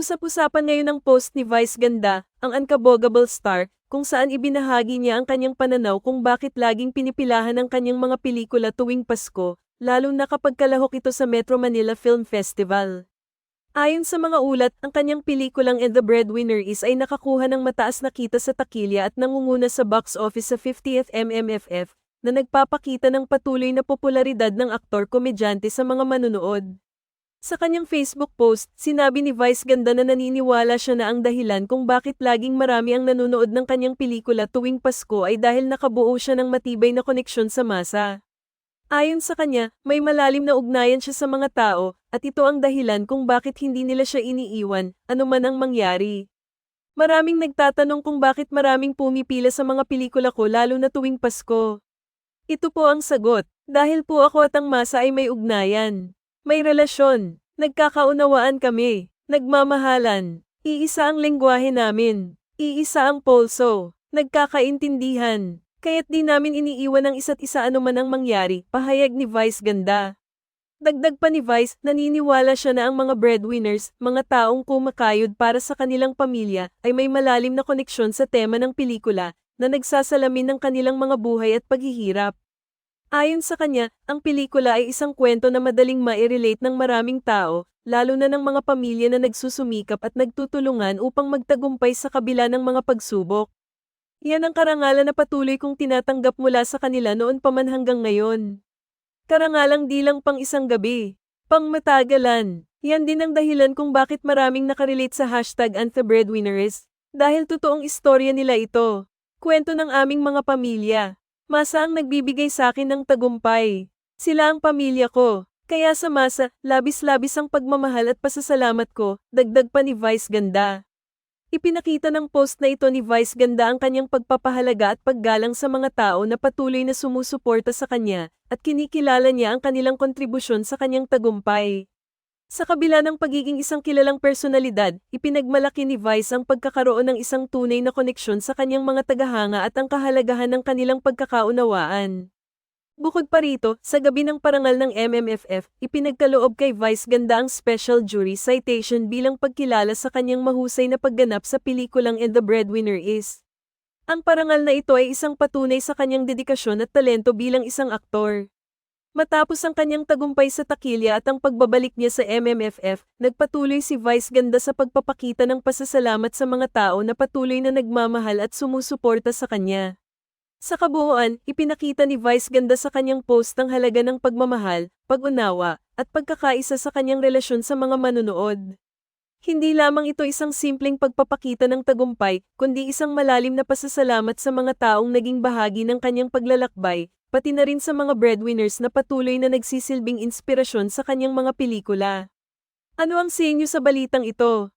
Usap-usapan ngayon ang post ni Vice Ganda, ang unkabogable star, kung saan ibinahagi niya ang kanyang pananaw kung bakit laging pinipilahan ang kanyang mga pelikula tuwing Pasko, lalo na kapag kalahok ito sa Metro Manila Film Festival. Ayon sa mga ulat, ang kanyang pelikulang And the Breadwinner Is ay nakakuha ng mataas na kita sa takilya at nangunguna sa box office sa 50th MMFF, na nagpapakita ng patuloy na popularidad ng aktor-komedyante sa mga manunood. Sa kanyang Facebook post, sinabi ni Vice Ganda na naniniwala siya na ang dahilan kung bakit laging marami ang nanonood ng kanyang pelikula tuwing Pasko ay dahil nakabuo siya ng matibay na koneksyon sa masa. Ayon sa kanya, may malalim na ugnayan siya sa mga tao, at ito ang dahilan kung bakit hindi nila siya iniiwan, anuman ang mangyari. Maraming nagtatanong kung bakit maraming pumipila sa mga pelikula ko lalo na tuwing Pasko. Ito po ang sagot, dahil po ako at ang masa ay may ugnayan. May relasyon, nagkakaunawaan kami, nagmamahalan, iisa ang lengguwahe namin, iisa ang polso, nagkakaintindihan, kaya't di namin iniiwan ang isa't isa anuman ang mangyari, pahayag ni Vice Ganda. Dagdag pa ni Vice, naniniwala siya na ang mga breadwinners, mga taong kumakayod para sa kanilang pamilya, ay may malalim na koneksyon sa tema ng pelikula, na nagsasalamin ng kanilang mga buhay at paghihirap. Ayon sa kanya, ang pelikula ay isang kwento na madaling ma-relate ng maraming tao, lalo na ng mga pamilya na nagsusumikap at nagtutulungan upang magtagumpay sa kabila ng mga pagsubok. Yan ang karangalan na patuloy kong tinatanggap mula sa kanila noon pa man hanggang ngayon. Karangalang di lang pang isang gabi, pang matagalan. Yan din ang dahilan kung bakit maraming nakarelate sa hashtag AntheBreadwinners. Dahil totoong istorya nila ito. Kwento ng aming mga pamilya. Masa ang nagbibigay sa akin ng tagumpay. Sila ang pamilya ko. Kaya sa masa, labis-labis ang pagmamahal at pasasalamat ko, dagdag pa ni Vice Ganda. Ipinakita ng post na ito ni Vice Ganda ang kanyang pagpapahalaga at paggalang sa mga tao na patuloy na sumusuporta sa kanya, at kinikilala niya ang kanilang kontribusyon sa kanyang tagumpay. Sa kabila ng pagiging isang kilalang personalidad, ipinagmalaki ni Vice ang pagkakaroon ng isang tunay na koneksyon sa kanyang mga tagahanga at ang kahalagahan ng kanilang pagkakaunawaan. Bukod pa rito, sa gabi ng parangal ng MMFF, ipinagkaloob kay Vice Ganda ang Special Jury Citation bilang pagkilala sa kanyang mahusay na pagganap sa pelikulang And the Breadwinner Is. Ang parangal na ito ay isang patunay sa kanyang dedikasyon at talento bilang isang aktor. Matapos ang kanyang tagumpay sa takilya at ang pagbabalik niya sa MMFF, nagpatuloy si Vice Ganda sa pagpapakita ng pasasalamat sa mga tao na patuloy na nagmamahal at sumusuporta sa kanya. Sa kabuuan, ipinakita ni Vice Ganda sa kanyang post ang halaga ng pagmamahal, pag-unawa, at pagkakaisa sa kanyang relasyon sa mga manunood. Hindi lamang ito isang simpleng pagpapakita ng tagumpay, kundi isang malalim na pasasalamat sa mga taong naging bahagi ng kanyang paglalakbay, pati na rin sa mga breadwinners na patuloy na nagsisilbing inspirasyon sa kanyang mga pelikula. Ano ang sa inyo sa balitang ito?